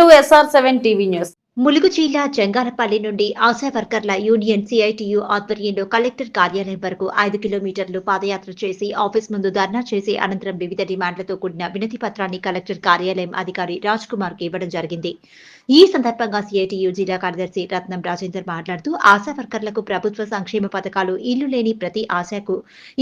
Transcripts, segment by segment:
To SR seven TV news Mulugu జిల్లా జంగాలపల్లి నుండి ఆశా వర్కర్ల యూనియన్ సిఐటియు ఆధ్వర్యంలో కలెక్టర్ కార్యాలయం వరకు ఐదు కిలోమీటర్లు పాదయాత్ర చేసి ఆఫీస్ ముందు ధర్నా చేసి అనంతరం వివిధ డిమాండ్లతో కూడిన వినతి పత్రాన్ని కలెక్టర్ కార్యాలయం అధికారి రాజ్ కుమార్కి ఇవ్వడం జరిగింది. ఈ సందర్భంగా సిఐటియు జిల్లా కార్యదర్శి రత్నం రాజేందర్ మాట్లాడుతూ ఆశా వర్కర్లకు ప్రభుత్వ సంక్షేమ పథకాలు ఇల్లు లేని ప్రతి ఆశాకు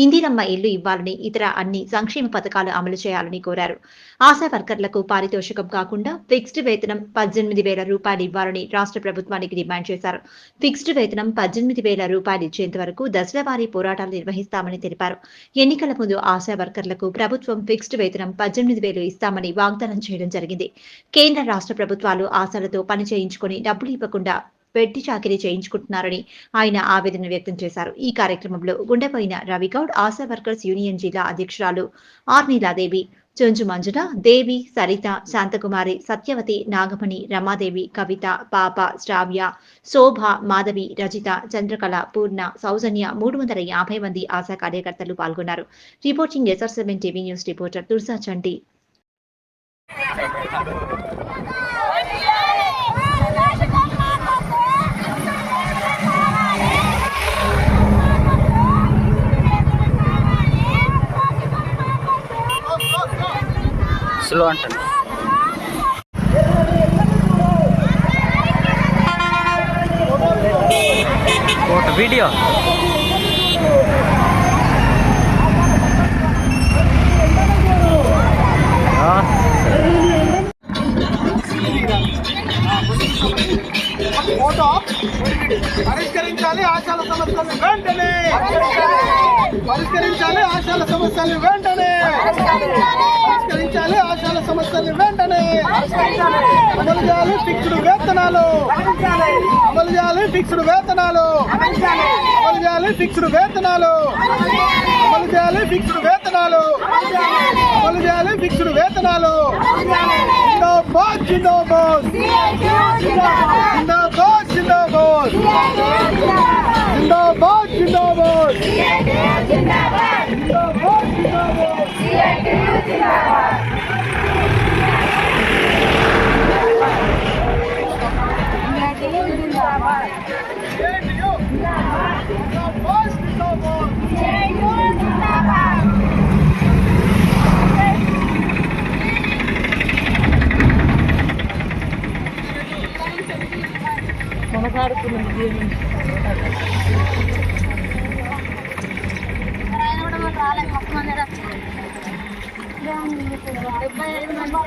ఇందిరమ్మ ఇల్లు ఇవ్వాలని ఇతర అన్ని సంక్షేమ పథకాలు అమలు చేయాలని కోరారు. ఆశా వర్కర్లకు పారితోషికం కాకుండా ఫిక్స్డ్ వేతనం పద్దెనిమిది వేల రూపాయలు ఇవ్వాలి ఇవ్వాలని రాష్ట్ర ప్రభుత్వానికి డిమాండ్ చేశారు. ఫిక్స్డ్ వేతనం పద్దెనిమిది వేల రూపాయలు ఇచ్చేంత వరకు దశల వారీ పోరాటాలు నిర్వహిస్తామని తెలిపారు. ఎన్నికల ముందు ఆశా వర్కర్లకు ప్రభుత్వం ఫిక్స్డ్ వేతనం పద్దెనిమిది వేలు ఇస్తామని వాగ్దానం చేయడం జరిగింది. కేంద్ర రాష్ట్ర ప్రభుత్వాలు ఆశలతో పని చేయించుకుని డబ్బులు ఇవ్వకుండా వెట్టి చాకిరీ చేయించుకుంటున్నారని ఆయన ఆవేదన వ్యక్తం చేశారు. ఈ కార్యక్రమంలో గుండెపోయిన రవిగౌడ్ ఆశా వర్కర్స్ యూనియన్ జిల్లా అధ్యక్షురాలు ఆర్ నీలాదేవి చుంజు మంజున దేవి సరిత శాంతకుమారి సత్యవతి నాగమణి రమాదేవి కవిత పాప శ్రావ్య శోభ మాధవి రజిత చంద్రకళ పూర్ణ సౌజన్య మూడు వందల యాభై మంది ఆశా కార్యకర్తలు పాల్గొన్నారు. Reporting SR seven TV news reporter Tursa Chanti. Slow అంటాను. ఒక వీడియో. పరిష్కరించాలి ఆశాల సమస్యలు వెంటనే. పరిష్కరించాలి ఆశాల సమస్యలు వెంటనే. ఆశాల వెంటనే అమలు చేయాలి ఫిక్స్డ్ వేతనాలు. అమలు చేయాలి ఫిక్స్డ్ వేతనాలు. అమలు చేయాలి ఫిక్స్డ్ వేతనాలు. అమలు చేయాలి ఫిక్స్డ్ వేతనాలు. అమలు చేయాలి ఫిక్స్డ్ వేతనాలు. జిందాబాద్ జిందాబాద్ జిందాబాద్. జిందాబాద్ జిందాబాద్. జిందాబాద్ జిందాబాద్. జిందాబాద్ జిందాబాద్. இருக்கும் இந்த பிரியாணி డెబ్బై ఐదు మంది